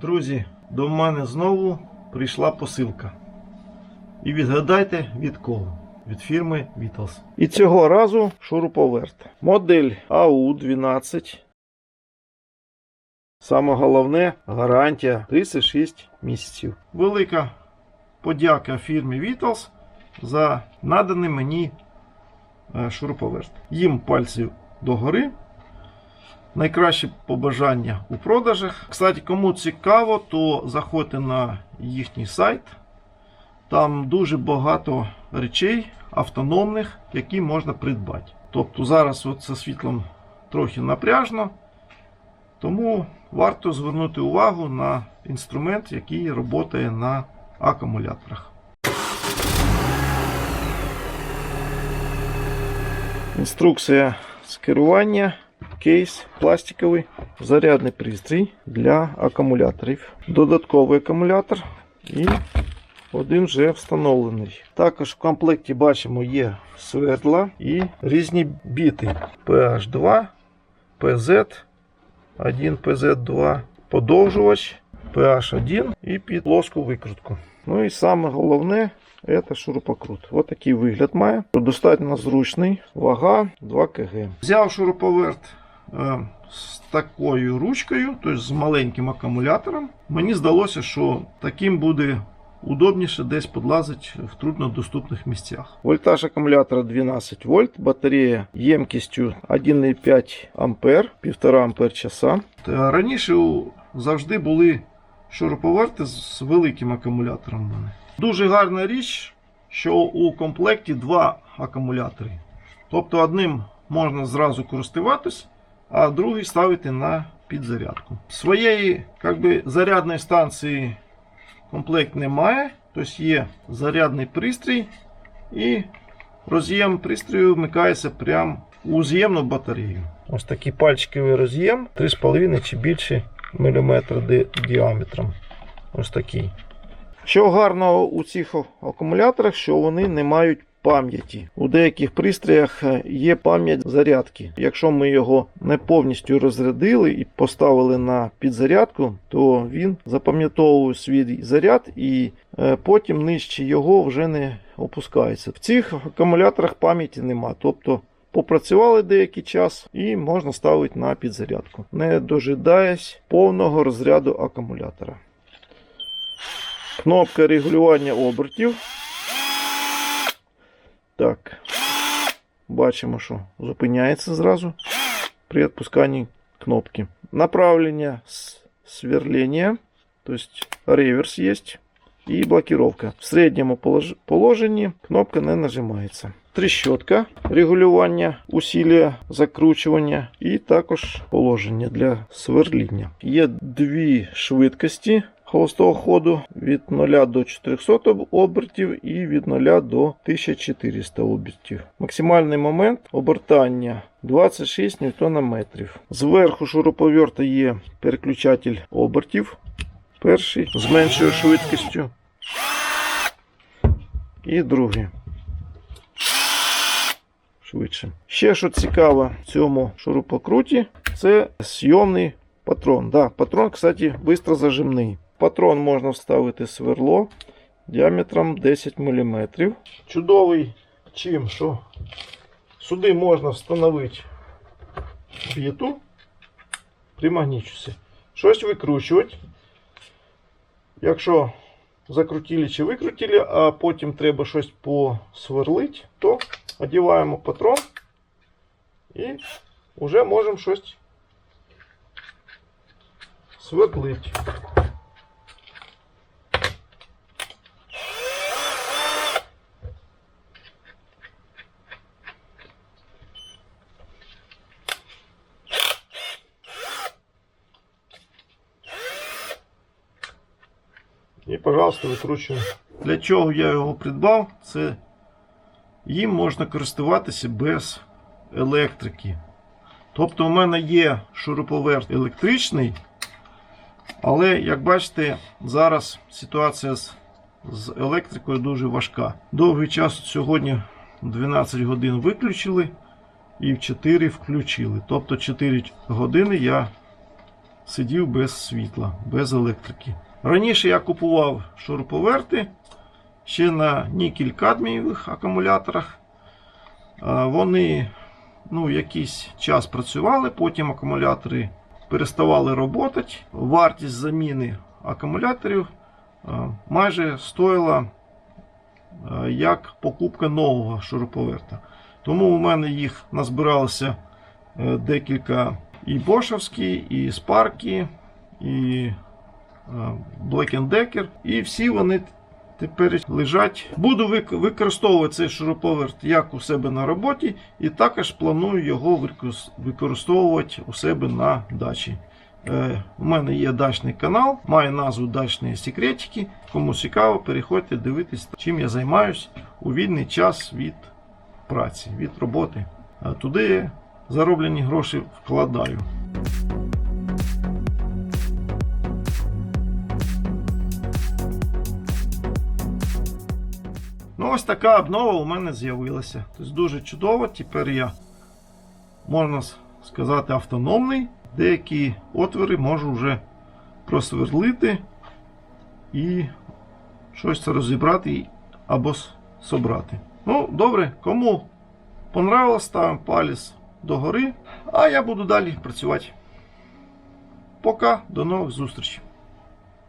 Друзі, до мене знову прийшла посилка. І відгадайте від кого? Від фірми Vitals. І цього разу шуруповерт. Модель AU12. Саме головне гарантія 36 місяців. Велика подяка фірмі Vitals за наданий мені е, шуруповерт. Їм пальців догори. Найкраще побажання у продажах. Кстати, кому цікаво, то заходьте на їхній сайт. Там дуже багато речей автономних, які можна придбати. Тобто зараз от зі світлом трохи напряжно, тому варто звернути увагу на інструмент, який працює на акумуляторах. Інструкція з керування, кейс пластиковий, зарядний пристрій для акумуляторів, додатковий акумулятор і один вже встановлений. Також в комплекті бачимо є свердла і різні біти PH2, PZ, 1 PZ2, подовжувач, PH1 і під плоску викрутку. Ну і саме головне це шурупокрут. Ось такий вигляд має. Достатньо зручний, вага 2 кг. Взяв шуруповерт з такою ручкою, тобто з маленьким акумулятором. Мені здалося, що таким буде удобніше десь подлазить в труднодоступних місцях. Вольтаж акумулятора 12 вольт, батарея ємкістю 1,5 ампер, 1,5 ампер часа. Раніше завжди були шуруповерти з великим акумулятором. в мене. Дуже гарна річ, що у комплекті два акумулятори. Тобто одним можна зразу користуватись, а другий ставити на підзарядку. Своєї как би, зарядної станції комплект немає. Тобто є зарядний пристрій і роз'єм пристрою вмикається прямо у з'ємну батарею. Ось такий пальчиковий роз'єм 3,5 чи більше міліметра діаметром. Ось такий. Що гарного у цих акумуляторах, що вони не мають пам'яті. У деяких пристроях е, є пам'ять зарядки. Якщо ми його не повністю розрядили і поставили на підзарядку, то він запам'ятовує свій заряд і е, потім нижче його вже не опускається. В цих акумуляторах пам'яті нема. Тобто попрацювали деякий час і можна ставити на підзарядку, не дожидаясь повного розряду акумулятора. Кнопка регулювання обертів. Так. Бачимо, що зупиняється зразу при відпусканні кнопки. Направлення с- сверления, то есть реверс есть. І блокировка. В середньому полож- положенні кнопка не нажимається. Трещотка регулювання усилля закручування і також положення для сверління. Є дві швидкості холостого ходу від 0 до 400 обертів і від 0 до 1400 обертів. Максимальний момент обертання 26 Нм. Зверху шуруповерта є переключатель обертів. Перший з меншою швидкістю. І другий. Швидше. Ще що цікаво в цьому шурупокруті, це зйомний патрон. Да, патрон, кстати, швидко зажимний. Патрон можна вставити сверло діаметром 10 мм. Чудовий чим, що сюди можна встановити біту при магнічусі. Щось викручувати. Якщо закрутили чи викрутили, а потім треба щось посверлити, то одіваємо патрон і вже можемо щось сверлити. І, пожалуйста, викручуємо. Для чого я його придбав? Це їм можна користуватися без електрики. Тобто, у мене є шуруповерт електричний, але, як бачите, зараз ситуація з, з електрикою дуже важка. Довгий час сьогодні 12 годин виключили і в 4 включили. Тобто 4 години я сидів без світла, без електрики. Раніше я купував шуруповерти ще на нікель-кадмієвих акумуляторах. Вони ну, якийсь час працювали, потім акумулятори переставали працювати. Вартість заміни акумуляторів майже стоїла як покупка нового шуруповерта. Тому у мене їх назбиралося е, декілька і Бошовські, і Спарки, і Black Decker. І всі вони тепер лежать. Буду використовувати цей шуруповерт як у себе на роботі, і також планую його використовувати у себе на дачі. Е, у мене є дачний канал, має назву Дачні секретики. Кому цікаво, переходьте дивитись, чим я займаюсь у вільний час від праці, від роботи. Туди зароблені гроші вкладаю. Ось така обнова у мене з'явилася. Тобто дуже чудово. Тепер я, можна сказати, автономний. Деякі отвори можу вже просверлити і щось розібрати або собрати. Ну, добре, кому понравилось, ставимо палець догори, а я буду далі працювати. Пока, до нових зустрічей.